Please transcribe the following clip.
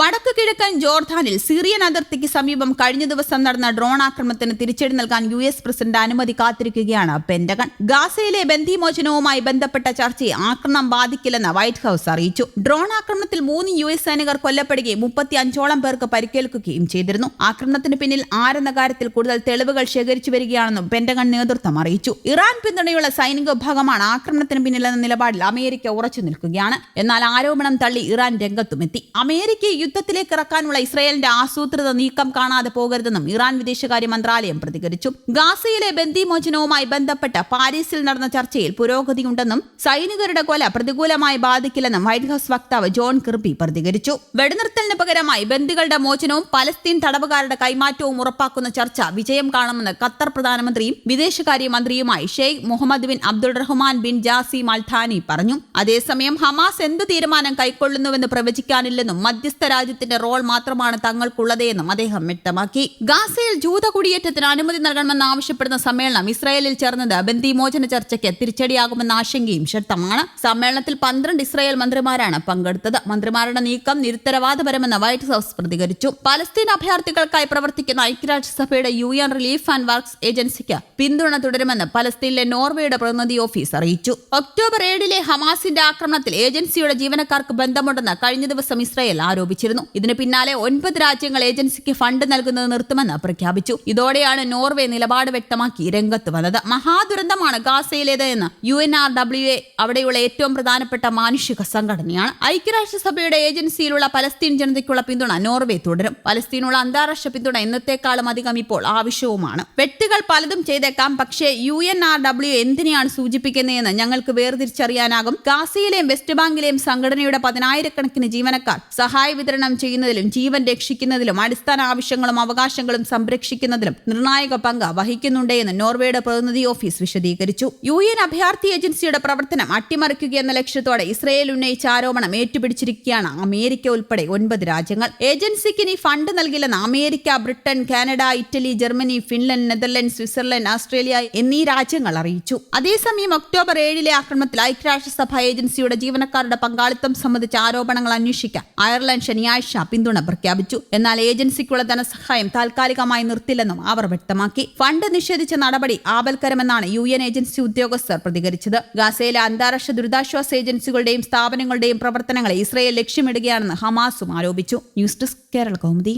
വടക്കു കിഴക്കൻ ജോർദാനിൽ സിറിയൻ അതിർത്തിക്ക് സമീപം കഴിഞ്ഞ ദിവസം നടന്ന ഡ്രോൺ ആക്രമണത്തിന് തിരിച്ചടി നൽകാൻ യു എസ് പ്രസിഡന്റ് അനുമതി കാത്തിരിക്കുകയാണ് പെന്റഗൺ ഗാസയിലെ ബന്ധിമോചനവുമായി ബന്ധപ്പെട്ട ചർച്ചയെ ആക്രമണം ബാധിക്കില്ലെന്ന് വൈറ്റ് ഹൌസ് അറിയിച്ചു. ഡ്രോൺ ആക്രമണത്തിൽ മൂന്ന് യു എസ് സൈനികർ കൊല്ലപ്പെടുകയും മുപ്പത്തി അഞ്ചോളം പേർക്ക് പരിക്കേൽക്കുകയും ചെയ്തിരുന്നു. ആക്രമണത്തിന് പിന്നിൽ ആരെന്ന കാര്യത്തിൽ കൂടുതൽ തെളിവുകൾ ശേഖരിച്ചു വരികയാണെന്നും പെന്റഗൺ നേതൃത്വം അറിയിച്ചു. ഇറാൻ പിന്തുണയുള്ള സൈനിക വിഭാഗമാണ് ആക്രമണത്തിന് പിന്നിലെന്ന നിലപാടിൽ അമേരിക്ക ഉറച്ചു നിൽക്കുകയാണ്. എന്നാൽ ആരോപണം തള്ളി ഇറാൻ രംഗത്തുമെത്തി അമേരിക്കയെ യുദ്ധത്തിലേക്ക് ഇറക്കാനുള്ള ഇസ്രായേലിന്റെ ആസൂത്രിത നീക്കം കാണാതെ പോകരുതെന്നും ഇറാൻ വിദേശകാര്യ മന്ത്രാലയം പ്രതികരിച്ചു. ഗാസയിലെ ബന്ദിമോചനവുമായി ബന്ധപ്പെട്ട് പാരീസിൽ നടന്ന ചർച്ചയിൽ പുരോഗതിയുണ്ടെന്നും സൈനികരുടെ കൊല പ്രതികൂലമായി ബാധിക്കില്ലെന്നും വൈറ്റ് ഹൌസ് വക്താവ് ജോൺ കിർബി പ്രതികരിച്ചു. വെടിനിർത്തലിന് പകരമായി ബന്ദികളുടെ മോചനവും പലസ്തീൻ തടവുകാരുടെ കൈമാറ്റവും ഉറപ്പാക്കുന്ന ചർച്ച വിജയം കാണുമെന്ന് ഖത്തർ പ്രധാനമന്ത്രിയും വിദേശകാര്യ മന്ത്രിയുമായി Sheikh Mohammed bin Abdul Rahman bin Jassim Al Thani പറഞ്ഞു. അതേസമയം ഹമാസ് എന്ത് തീരുമാനം കൈക്കൊള്ളുന്നുവെന്ന് പ്രവചിക്കാനില്ലെന്നും മധ്യസ്ഥ രാജ്യത്തിന്റെ റോൾ മാത്രമാണ് തങ്ങൾക്കുള്ളതെന്നും അദ്ദേഹം വ്യക്തമാക്കി. ഗാസയിൽ ജൂത കുടിയേറ്റത്തിന് അനുമതി നൽകണമെന്ന് ആവശ്യപ്പെടുന്ന സമ്മേളനം ഇസ്രായേലിൽ ചേർന്നത് ബന്ദിമോചന ചർച്ചയ്ക്ക് തിരിച്ചടിയാകുമെന്ന ആശങ്കയും ശക്തമാണ്. സമ്മേളനത്തിൽ പന്ത്രണ്ട് ഇസ്രായേൽ മന്ത്രിമാരാണ് പങ്കെടുത്തത്. മന്ത്രിമാരുടെ നീക്കം നിരുത്തരവാദപരമെന്ന് വൈറ്റ് ഹൌസ് പ്രതികരിച്ചു. പലസ്തീൻ അഭയാർത്ഥികൾക്കായി പ്രവർത്തിക്കുന്ന ഐക്യരാഷ്ട്രസഭയുടെ U N relief and works ഏജൻസിക്ക് പിന്തുണ തുടരുമെന്ന് പലസ്തീനിലെ നോർവേയുടെ പ്രതിനിധി ഓഫീസ് അറിയിച്ചു. ഒക്ടോബർ ഏഴിലെ ഹമാസിന്റെ ആക്രമണത്തിൽ ഏജൻസിയുടെ ജീവനക്കാർക്ക് ബന്ധമുണ്ടെന്ന് കഴിഞ്ഞ ദിവസം ഇസ്രായേൽ ആരോപിച്ചിരുന്നു ഇതിന് പിന്നാലെ ഒൻപത് രാജ്യങ്ങൾ ഏജൻസിക്ക് ഫണ്ട് നൽകുന്നത് നിർത്തുമെന്ന് പ്രഖ്യാപിച്ചു. ഇതോടെയാണ് നോർവേ നിലപാട് വ്യക്തമാക്കി രംഗത്ത് വന്നത്. മഹാദുരന്തമാണ് ഗാസയിലേത് എന്ന് U N R W A അവിടെയുള്ള ഏറ്റവും പ്രധാനപ്പെട്ട മാനുഷിക സംഘടനയാണ്. ഐക്യരാഷ്ട്രസഭയുടെ ഏജൻസിയിലുള്ള പലസ്തീൻ ജനതയ്ക്കുള്ള പിന്തുണ നോർവേ തുടരും. പലസ്തീനുള്ള അന്താരാഷ്ട്ര പിന്തുണ എന്നത്തെക്കാളും അധികം ഇപ്പോൾ ആവശ്യവുമാണ്. വെട്ടുകൾ പലതും ചെയ്തേക്കാം. പക്ഷേ യു എൻ ആർ ഡബ്ല്യു എന്തിനെയാണ് സൂചിപ്പിക്കുന്നതെന്ന് ഞങ്ങൾക്ക് വേർതിരിച്ചറിയാനാകും. ഗാസയിലെയും വെസ്റ്റ് ബാങ്കിലെയും സംഘടനയുടെ പതിനായിരക്കണക്കിന് ജീവനക്കാർ സഹായ വിതരണം ചെയ്യുന്നതിലും ജീവൻ രക്ഷിക്കുന്നതിലും അടിസ്ഥാന ആവശ്യങ്ങളും അവകാശങ്ങളും സംരക്ഷിക്കുന്നതിലും നിർണായക പങ്ക് വഹിക്കുന്നുണ്ടെന്ന് നോർവേയുടെ പ്രതിനിധി ഓഫീസ് വിശദീകരിച്ചു. യു എൻ അഭയാർത്ഥി ഏജൻസിയുടെ പ്രവർത്തനം അട്ടിമറിക്കുക എന്ന ലക്ഷ്യത്തോടെ ഇസ്രയേൽ ഉന്നയിച്ച ആരോപണം ഏറ്റുപിടിച്ചിരിക്കുകയാണ് അമേരിക്ക ഉൾപ്പെടെ ഒൻപത് രാജ്യങ്ങൾ. ഏജൻസിക്ക് ഇനി ഫണ്ട് നൽകില്ലെന്ന് America Britain Canada Italy Germany Finland Netherland Switzerland Australia എന്നീ രാജ്യങ്ങൾ അറിയിച്ചു. അതേസമയം ഒക്ടോബർ ഏഴിലെ ആക്രമണത്തിൽ ഐക്യരാഷ്ട്രസഭ ഏജൻസിയുടെ ജീവനക്കാരുടെ പങ്കാളിത്തം സംബന്ധിച്ച ആരോപണങ്ങൾ അന്വേഷിക്കാൻ അയർലൻഡ് ശനിയാഴ്ച പിന്തുണ പ്രഖ്യാപിച്ചു. എന്നാൽ ഏജൻസിക്കുള്ള ധനസഹായം താൽക്കാലികമായി നിർത്തില്ലെന്നും അവർ വ്യക്തമാക്കി. ഫണ്ട് നിഷേധിച്ച നടപടി ആപൽക്കരമെന്നാണ് യു എൻ ഏജൻസി ഉദ്യോഗസ്ഥർ പ്രതികരിച്ചത്. ഗാസയിലെ അന്താരാഷ്ട്ര ദുരിതാശ്വാസ ഏജൻസികളുടെയും സ്ഥാപനങ്ങളുടെയും പ്രവർത്തനങ്ങളെ ഇസ്രയേൽ ലക്ഷ്യമിടുകയാണെന്ന് ഹമാസും ആരോപിച്ചു. News desk Kerala Kaumudi.